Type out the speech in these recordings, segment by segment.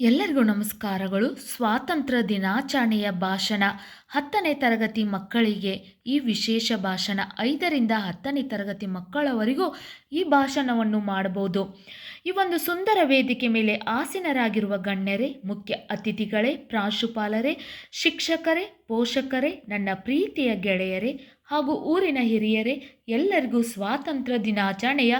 ಎಲ್ಲರಿಗೂ ನಮಸ್ಕಾರಗಳು. ಸ್ವಾತಂತ್ರ್ಯ ದಿನಾಚರಣೆಯ ಭಾಷಣ. ಹತ್ತನೇ ತರಗತಿ ಮಕ್ಕಳಿಗೆ ಈ ವಿಶೇಷ ಭಾಷಣ. ಐದರಿಂದ ಹತ್ತನೇ ತರಗತಿ ಮಕ್ಕಳವರೆಗೂ ಈ ಭಾಷಣವನ್ನು ಮಾಡಬಹುದು. ಈ ಒಂದು ಸುಂದರ ವೇದಿಕೆ ಮೇಲೆ ಆಸೀನರಾಗಿರುವ ಗಣ್ಯರೇ, ಮುಖ್ಯ ಅತಿಥಿಗಳೇ, ಪ್ರಾಂಶುಪಾಲರೇ, ಶಿಕ್ಷಕರೇ, ಪೋಷಕರೇ, ನನ್ನ ಪ್ರೀತಿಯ ಗೆಳೆಯರೇ ಹಾಗೂ ಊರಿನ ಹಿರಿಯರೇ, ಎಲ್ಲರಿಗೂ ಸ್ವಾತಂತ್ರ್ಯ ದಿನಾಚರಣೆಯ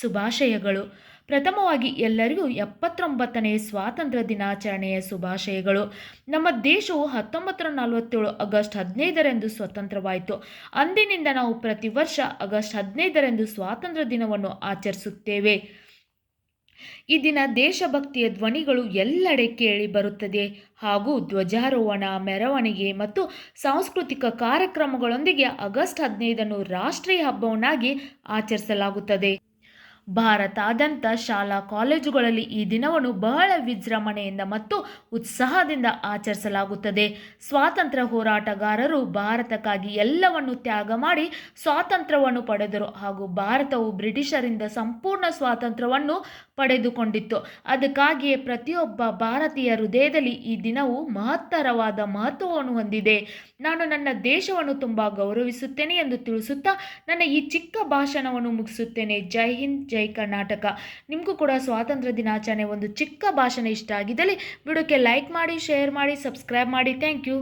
ಶುಭಾಶಯಗಳು. ಪ್ರಥಮವಾಗಿ ಎಲ್ಲರಿಗೂ ಎಪ್ಪತ್ತೊಂಬತ್ತನೇ ಸ್ವಾತಂತ್ರ್ಯ ದಿನಾಚರಣೆಯ ಶುಭಾಶಯಗಳು. ನಮ್ಮ ದೇಶವು ಹತ್ತೊಂಬತ್ತು ನಲವತ್ತೇಳು ಆಗಸ್ಟ್ ಹದಿನೈದರಂದು ಸ್ವತಂತ್ರವಾಯಿತು. ಅಂದಿನಿಂದ ನಾವು ಪ್ರತಿ ವರ್ಷ ಆಗಸ್ಟ್ ಹದಿನೈದರಂದು ಸ್ವಾತಂತ್ರ್ಯ ದಿನವನ್ನು ಆಚರಿಸುತ್ತೇವೆ. ಈ ದಿನ ದೇಶಭಕ್ತಿಯ ಧ್ವನಿಗಳು ಎಲ್ಲೆಡೆ ಕೇಳಿ ಬರುತ್ತದೆ. ಹಾಗೂ ಧ್ವಜಾರೋಹಣ, ಮೆರವಣಿಗೆ ಮತ್ತು ಸಾಂಸ್ಕೃತಿಕ ಕಾರ್ಯಕ್ರಮಗಳೊಂದಿಗೆ ಆಗಸ್ಟ್ ಹದಿನೈದನ್ನು ರಾಷ್ಟ್ರೀಯ ಹಬ್ಬವನ್ನಾಗಿ ಆಚರಿಸಲಾಗುತ್ತದೆ. ಭಾರತಾದ್ಯಂತ ಶಾಲಾ ಕಾಲೇಜುಗಳಲ್ಲಿ ಈ ದಿನವನ್ನು ಬಹಳ ವಿಜೃಂಭಣೆಯಿಂದ ಮತ್ತು ಉತ್ಸಾಹದಿಂದ ಆಚರಿಸಲಾಗುತ್ತದೆ. ಸ್ವಾತಂತ್ರ್ಯ ಹೋರಾಟಗಾರರು ಭಾರತಕ್ಕಾಗಿ ಎಲ್ಲವನ್ನು ತ್ಯಾಗ ಮಾಡಿ ಸ್ವಾತಂತ್ರ್ಯವನ್ನು ಪಡೆದರು ಹಾಗೂ ಭಾರತವು ಬ್ರಿಟಿಷರಿಂದ ಸಂಪೂರ್ಣ ಸ್ವಾತಂತ್ರ್ಯವನ್ನು ಪಡೆದುಕೊಂಡಿತ್ತು. ಅದಕ್ಕಾಗಿಯೇ ಪ್ರತಿಯೊಬ್ಬ ಭಾರತೀಯ ಹೃದಯದಲ್ಲಿ ಈ ದಿನವು ಮಹತ್ತರವಾದ ಮಹತ್ವವನ್ನು ಹೊಂದಿದೆ. ನಾನು ನನ್ನ ದೇಶವನ್ನು ತುಂಬ ಗೌರವಿಸುತ್ತೇನೆ ಎಂದು ತಿಳಿಸುತ್ತಾ ನನ್ನ ಈ ಚಿಕ್ಕ ಭಾಷಣವನ್ನು ಮುಗಿಸುತ್ತೇನೆ. ಜೈ ಹಿಂದ್, ಜೈ ಕರ್ನಾಟಕ. ನಿಮಗೂ ಕೂಡ ಸ್ವಾತಂತ್ರ್ಯ ದಿನಾಚರಣೆ ಒಂದು ಚಿಕ್ಕ ಭಾಷಣ ಇಷ್ಟ ಆಗಿದ್ದಲ್ಲಿ, ವಿಡಿಯೋಕ್ಕೆ ಲೈಕ್ ಮಾಡಿ ಶೇರ್ ಮಾಡಿ ಸಬ್ಸ್ಕ್ರೈಬ್ ಮಾಡಿ. Thank you